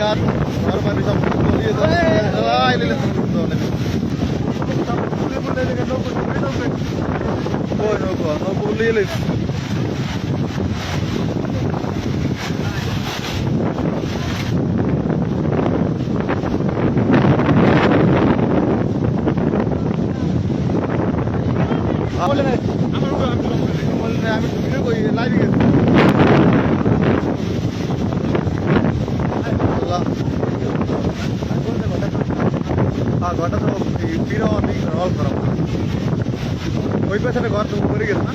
গাছ ঘর বাড়ি সব কই নৌকো নৌকো উলিয়ে না আমি ভিডিও করি লাইভ গেছি। হ্যাঁ ঘরটা তো ফিরো আমি রল করা। ওই পেছনে ঘর তো করে গেছে না?